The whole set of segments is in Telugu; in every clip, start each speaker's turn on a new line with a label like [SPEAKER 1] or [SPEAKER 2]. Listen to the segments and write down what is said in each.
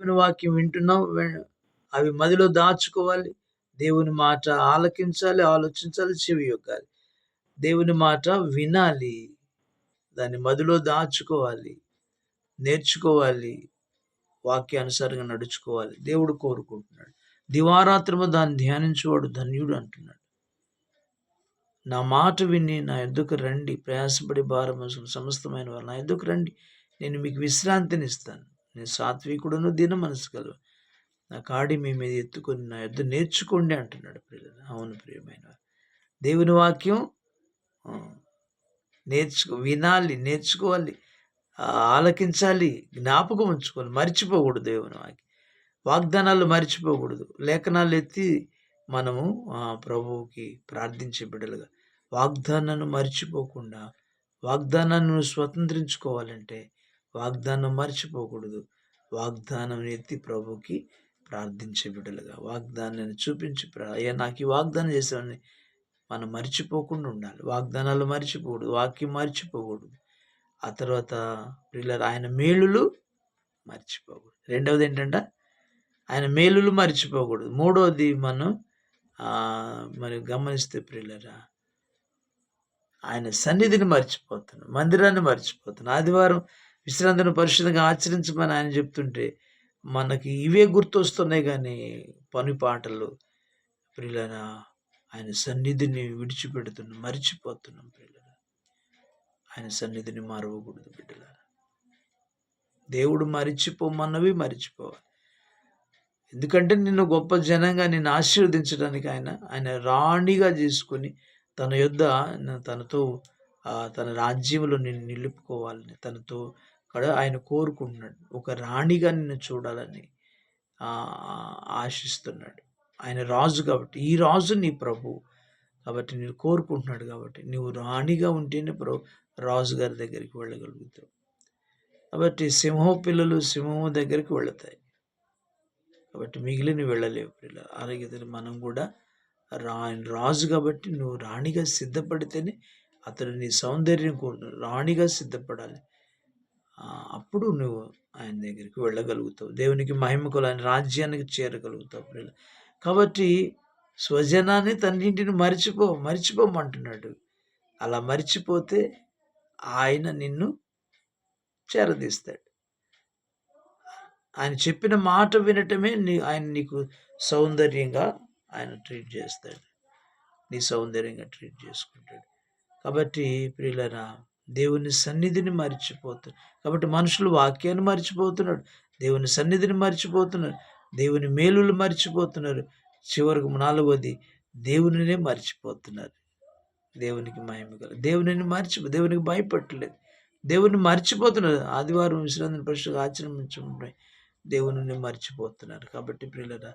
[SPEAKER 1] దేవుని వాక్యం వింటున్నాం. అవి మదిలో దాచుకోవాలి. దేవుని మాట ఆలకించాలి ఆలోచించాలి చెవి యొక్కాలి. దేవుని మాట వినాలి. దాన్ని మదిలో దాచుకోవాలి. నేర్చుకోవాలి. వాక్యానుసారంగా నడుచుకోవాలి. దేవుడు కోరుకుంటున్నాడు. దివారాత్రము దాన్ని ధ్యానించేవాడు ధన్యుడు అంటున్నాడు. నా మాట విని నా ఎద్దుకు రండి. ప్రయాసపడి భారం సమస్తమైన వారు నా ఎద్దుకు రండి. నేను మీకు విశ్రాంతిని ఇస్తాను నేను సాత్వికుడును దిన మనసు కలవ నా కాడి మీ మీద ఎత్తుకొని నా యుద్ధ నేర్చుకోండి అంటున్నాడు ప్రియులు అవును ప్రియమైన దేవుని వాక్యం నేర్చుకో వినాలి నేర్చుకోవాలి ఆలకించాలి జ్ఞాపకం ఉంచుకోవాలి. మర్చిపోకూడదు దేవుని వాక్యం. వాగ్దానాలు మర్చిపోకూడదు. లేఖనాలు ఎత్తి మనము ప్రభువుకి ప్రార్థించే బిడ్డలుగా వాగ్దానాన్ని మర్చిపోకుండా వాగ్దానాన్ని స్వతంత్రించుకోవాలంటే వాగ్దానం మర్చిపోకూడదు. వాగ్దానం ఎత్తి ప్రభుకి ప్రార్థించే బిడ్డలుగా వాగ్దానాన్ని చూపించి అయ్యా నాకు ఈ వాగ్దానం చేసేవాడిని. మనం మర్చిపోకుండా ఉండాలి. వాగ్దానాలు మర్చిపోకూడదు. వాక్యం మర్చిపోకూడదు. ఆ తర్వాత పిల్లలు ఆయన మేలులు మర్చిపోకూడదు. రెండవది ఏంటంటే? ఆయన మేలులు మర్చిపోకూడదు. మూడవది మనం మరి గమనిస్తే ప్రిల్లరా ఆయన సన్నిధిని మర్చిపోతున్నాం మందిరాన్ని మర్చిపోతున్నాం ఆదివారం విశ్రాంతిని పరిశుద్ధంగా ఆచరించమని ఆయన చెప్తుంటే మనకి ఇవే గుర్తొస్తున్నాయి కానీ పని పాటలు. ప్రియులన ఆయన సన్నిధిని విడిచిపెడుతున్నాం మర్చిపోతున్నాం పిల్లల ఆయన సన్నిధిని మరవకూడదు బిడ్డల దేవుడు మరిచిపోమన్నవి మరిచిపోవాలి. ఎందుకంటే నిన్ను గొప్ప జనంగా నిన్ను ఆశీర్వదించడానికి ఆయన ఆయన రాణిగా చేసుకొని తన యొద్ద తనతో తన రాజ్యంలో నిన్ను నిలుపుకోవాలని తనతో అక్కడ ఆయన కోరుకుంటున్నాడు. ఒక రాణిగా నిన్ను చూడాలని ఆశిస్తున్నాడు. ఆయన రాజు కాబట్టి ఈ రాజు నీ ప్రభు కాబట్టి నేను కోరుకుంటున్నాడు కాబట్టి నువ్వు రాణిగా ఉంటేనే ప్రభు రాజు గారి దగ్గరికి వెళ్ళగలుగుతావు. కాబట్టి సింహం పిల్లలు సింహం దగ్గరికి వెళతాయి. కాబట్టి మిగిలిన వెళ్ళలేవు పిల్లలు. అలాగే మనం కూడా రా రాజు కాబట్టి నువ్వు రాణిగా సిద్ధపడితేనే అతడు నీ సౌందర్యం కోరు రాణిగా సిద్ధపడాలి. అప్పుడు నువ్వు ఆయన దగ్గరికి వెళ్ళగలుగుతావు. దేవునికి మహిమకులు ఆయన రాజ్యానికి చేరగలుగుతావు కాబట్టి స్వజనాన్ని తన్నింటిని మరిచిపో మరిచిపోమంటున్నాడు. అలా మరిచిపోతే ఆయన నిన్ను చేరదీస్తాడు. ఆయన చెప్పిన మాట వినటమే నీ ఆయన నీకు సౌందర్యంగా ఆయన ట్రీట్ చేస్తాడు. నీ సౌందర్యంగా ట్రీట్ చేసుకుంటాడు. కాబట్టి ప్రియులరా దేవుని సన్నిధిని మర్చిపోతాడు కాబట్టి మనుషులు వాక్యాన్ని మర్చిపోతున్నాడు దేవుని సన్నిధిని మర్చిపోతున్నారు. దేవుని మేలులు మర్చిపోతున్నారు. చివరికి నాలుగోది దేవునినే మర్చిపోతున్నారు. దేవునికి మహిమ కల దేవునిని మర్చిపో దేవునికి భయపట్టలేదు. దేవుని మర్చిపోతున్నారు. ఆదివారం విశ్రాంతి పరిస్థితులు ఆచరించుకుంటాయి దేవుని మర్చిపోతున్నారు. కాబట్టి పిల్లల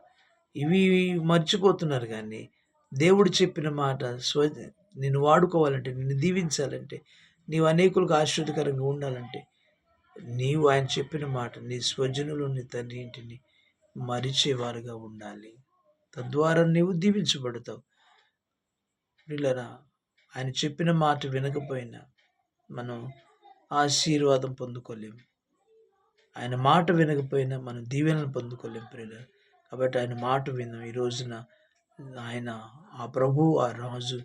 [SPEAKER 1] ఇవి మర్చిపోతున్నారు కానీ దేవుడు చెప్పిన మాట స్వ నేను వాడుకోవాలంటే నిన్ను దీవించాలంటే నీవు అనేకులకు ఆశ్రదకరంగా ఉండాలంటే నీవు ఆయన చెప్పిన మాట నీ స్వజనులు నీ తండ్రి ఇంటిని మరిచేవారుగా ఉండాలి. తద్వారా నీవు దీవించబడతావు. పిల్లరా ఆయన చెప్పిన మాట వినకపోయినా మనం ఆశీర్వాదం పొందుకోలేము ఆయన మాట వినకపోయినా మనం దీవెనలు పొందుకోలేము ప్రియుల కాబట్టి ఆయన మాట విన్నాం. ఈ రోజున ఆయన ఆ ప్రభు ఆ రాజు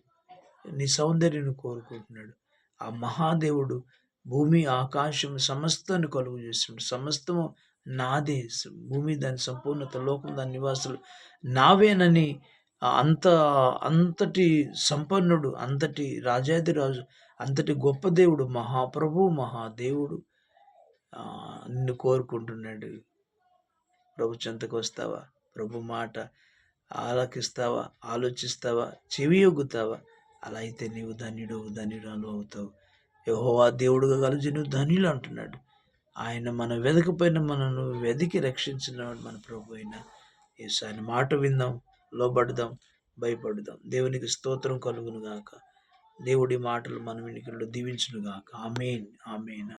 [SPEAKER 1] నీ సౌందర్యం కోరుకుంటున్నాడు. ఆ మహాదేవుడు భూమి ఆకాశం సమస్తాన్ని కలుగు చేస్తున్నాడు సమస్తము నాదే. భూమి దాని సంపూర్ణత లోకం దాని నివాసులు నావేనని అంత అంతటి సంపన్నుడు అంతటి రాజాది రాజు అంతటి గొప్ప దేవుడు మహాప్రభు మహాదేవుడు నిన్ను కోరుకుంటున్నాడు. ప్రభు చెంతకు వస్తావా? ప్రభు మాట ఆలకిస్తావా? ఆలోచిస్తావా? చెవి యొగ్గుతావా అలా అయితే నీవు ధన్యుడు ధన్యురాలు అవుతావు. యహోవా దేవుడుగా కలిసి నువ్వు ధన్యులు అంటున్నాడు. ఆయన మనం వెదకపోయిన మనను వెదికి రక్షించినవాడు మన ప్రభు అయినా యేసు. ఆయన మాట విందాం లోబడదాం భయపడదాం. దేవునికి స్తోత్రం కలుగును గాక దేవుడి మాటలు మన వినికిలో దీవించును గాక ఆమెన్ ఆమెన్.